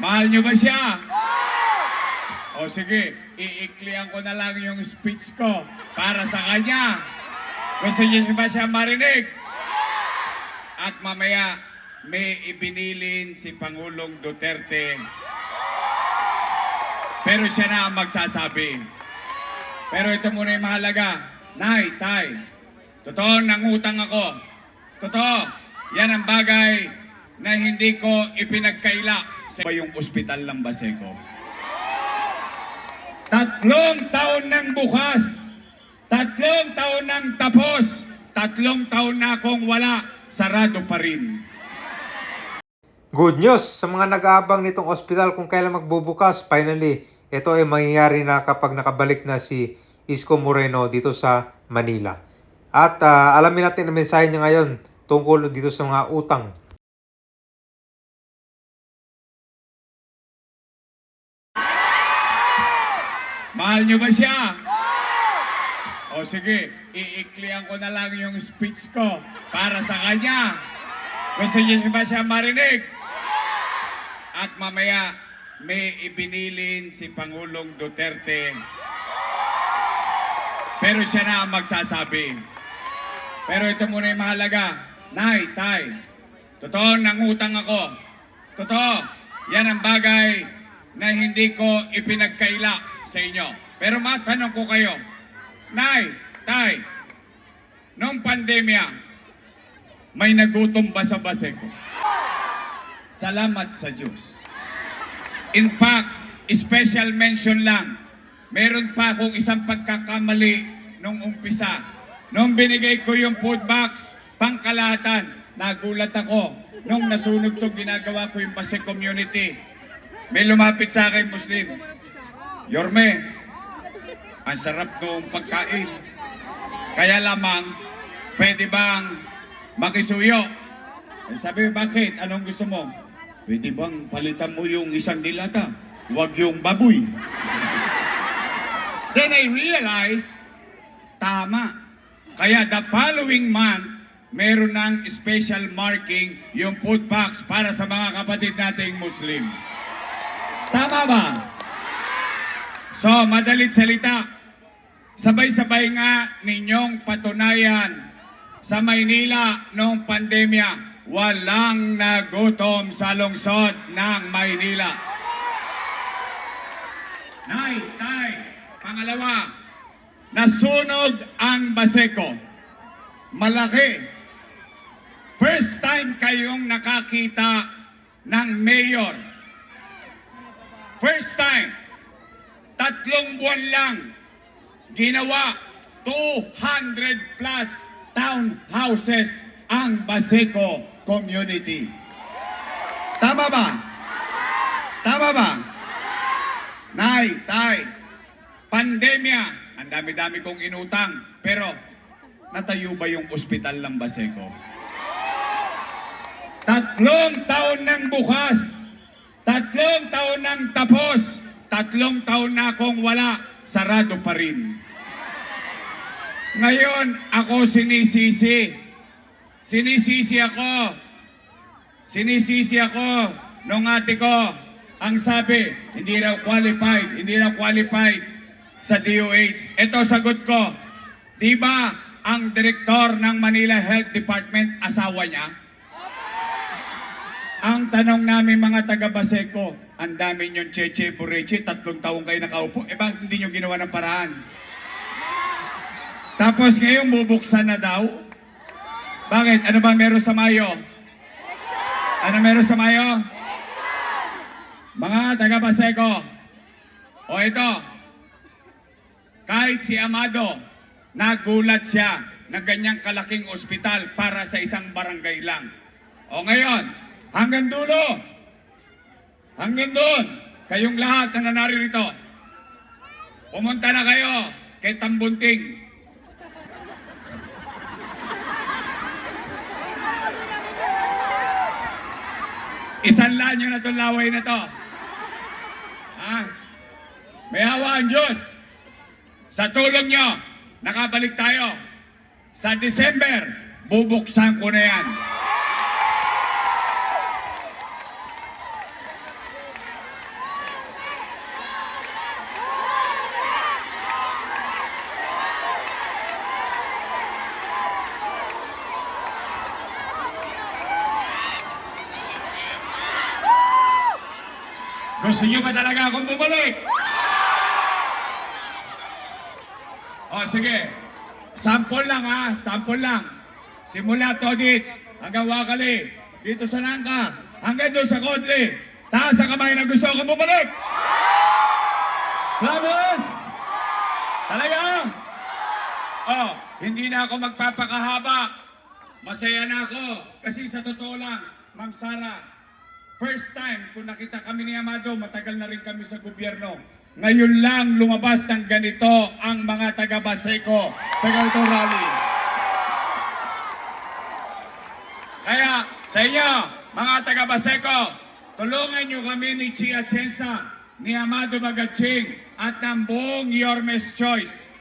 Mahal nyo ba siya? O sige, iiklian ko na lang yung speech ko para sa kanya. Gusto niyo ba siya marinig? At mamaya, may ibinilin si Pangulong Duterte. Pero siya na ang magsasabi. Pero ito muna yung mahalaga. Nay, tay, totoo, nangutang ako. Totoo, yan ang bagay na hindi ko ipinagkaila sa yung ospital ng Baseco. Tatlong taon ng bukas, tatlong taon ng tapos, tatlong taon na akong wala, sarado pa rin. Good news sa mga nag-aabang nitong ospital kung kailan magbubukas. Finally, ito ay mangyayari na kapag nakabalik na si Isko Moreno dito sa Manila. At ah, alamin natin ang mensahe niya ngayon tungkol dito sa mga utang. Mahal nyo ba siya? O sige, iiklian ko na lang yung speech ko para sa kanya. Gusto niyo ba siya marinig? At mamaya, may ibinilin si Pangulong Duterte. Pero siya na ang magsasabi. Pero ito muna yung mahalaga. Nay, tay, totoo, nangutang ako. Totoo, yan ang bagay na hindi ko ipinagkaila sa inyo. Pero matanong ko kayo, Nay, Tay, noong pandemya, may nagutom ba sa Baseco? Salamat sa Diyos. In fact, special mention lang, meron pa akong isang pagkakamali nung umpisa. Nung binigay ko yung food box, pangkalahatan, nagulat ako. Nung nasunog to, ginagawa ko yung Base community. May lumapit sa akin, Muslim. Yorme, ang sarap ng pagkain. Kaya lamang, pwede bang makisuyo? Eh, sabi, bakit? Anong gusto mo? Pwede bang palitan mo yung isang dilata? Huwag yung baboy. Then I realized, tama. Kaya the following month, meron ng special marking yung food box para sa mga kapatid nating Muslim. Tama ba? So, madalit salita, sabay-sabay nga ninyong patunayan sa Maynila noong pandemya, walang nagutom sa lungsod ng Maynila. Nay, tay, pangalawa, nasunog ang Baseco. Malaki. First time kayong nakakita ng mayor. First time tatlong buwan lang, ginawa 200 plus townhouses ang Baseco community. Tama ba? Tama ba? Nay, tay, pandemya, ang dami-dami kong inutang, pero natayo ba yung ospital ng Baseco? Tatlong taon ng bukas, tatlong taon ng tapos, tatlong taon na akong wala, sarado pa rin. Ngayon, ako sinisisi. Sinisisi ako. Sinisisi ako nung ate ko. Ang sabi, hindi raw qualified, hindi raw qualified sa DOH. Ito sagot ko. Di ba ang direktor ng Manila Health Department asawa niya? Ang tanong namin mga taga Baseco, ang dami niyong Cheche Bureche, tatlong taong kayo nakaupo, eh bakit hindi niyo ginawa ng paraan? Tapos ngayon bubuksan na daw? Bakit? Ano ba meron sa Mayo? Ano meron sa Mayo? Mga taga Baseco, o ito, kahit si Amado, nagulat siya na ganyang kalaking ospital para sa isang barangay lang. O ngayon, hanggang dulo, hanggang doon, kayong lahat na naririto, pumunta na kayo kay Tambunting. Isanlaan nyo na itong laway na to. Ah, may hawa ang Diyos. Sa tulong nyo, nakabalik tayo. Sa December, bubuksan ko na yan. Gusto niyo ba talaga akong bumalik? O sige, sample lang ha, sample lang. Simula Todits hanggang Wakali, dito sa Nangka, hanggang doon sa Kodli. Taas ang kamay na gusto akong bumalik. Vamos! Talaga? Oh, hindi na ako magpapakahaba. Masaya na ako. Kasi sa totoo lang, Ma'am Sara, first time kung nakita kami ni Amado, matagal na rin kami sa gobyerno. Ngayon lang lumabas ng ganito ang mga taga Baseco sa ganitong rally. Kaya sa inyo, mga taga Baseco, tulungan nyo kami ni Chia Chensa, ni Amado Bagaching, at ng buong Yormes Choice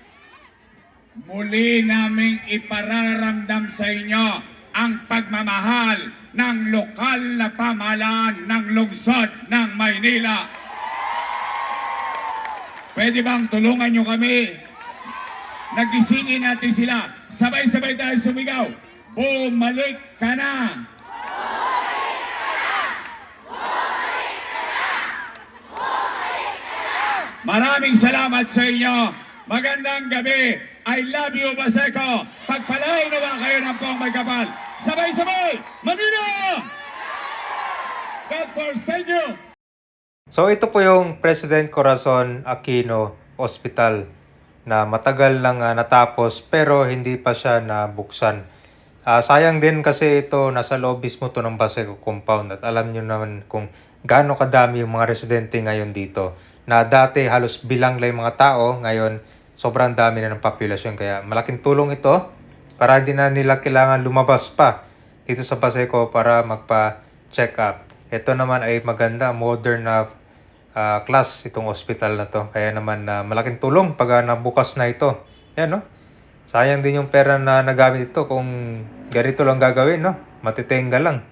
muli naming ipararamdam sa inyo ang pagmamahal ng lokal na pamahalaan ng lungsod ng Maynila. Pwede bang tulungan nyo kami? Nagisingin natin sila. Sabay-sabay tayo sumigaw. Bumalik ka na! Maraming salamat sa inyo. Magandang gabi. I love you, Baseco. Pagpalain naman kayo ng pong magkapal. Sabay-sabay! Manila! God first, thank you! So ito po yung President Corazon Aquino Hospital na matagal lang ah, natapos pero hindi pa siya nabuksan. Ah, sayang din kasi ito nasa loob mismo to ng Baseco compound at alam nyo naman kung gaano kadami yung mga residente ngayon dito. Na dati halos bilang lang mga tao, ngayon sobrang dami na ng populasyon kaya malaking tulong ito para hindi na nila kailangan lumabas pa dito sa Baseco para magpa-check up. Ito naman ay maganda, modern na ah, class itong hospital na to. Kaya naman na malaking tulong pag ah, nabukas na ito. Yan no. Sayang din yung pera na nagamit ito kung ganito lang gagawin no. Matitenga lang.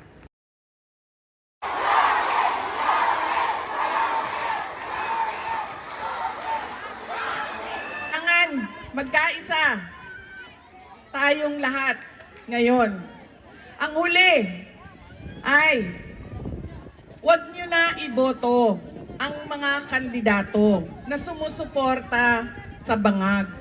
Magkaisa tayong lahat ngayon. Ang huli ay huwag nyo na iboto ang mga kandidato na sumusuporta sa bangag.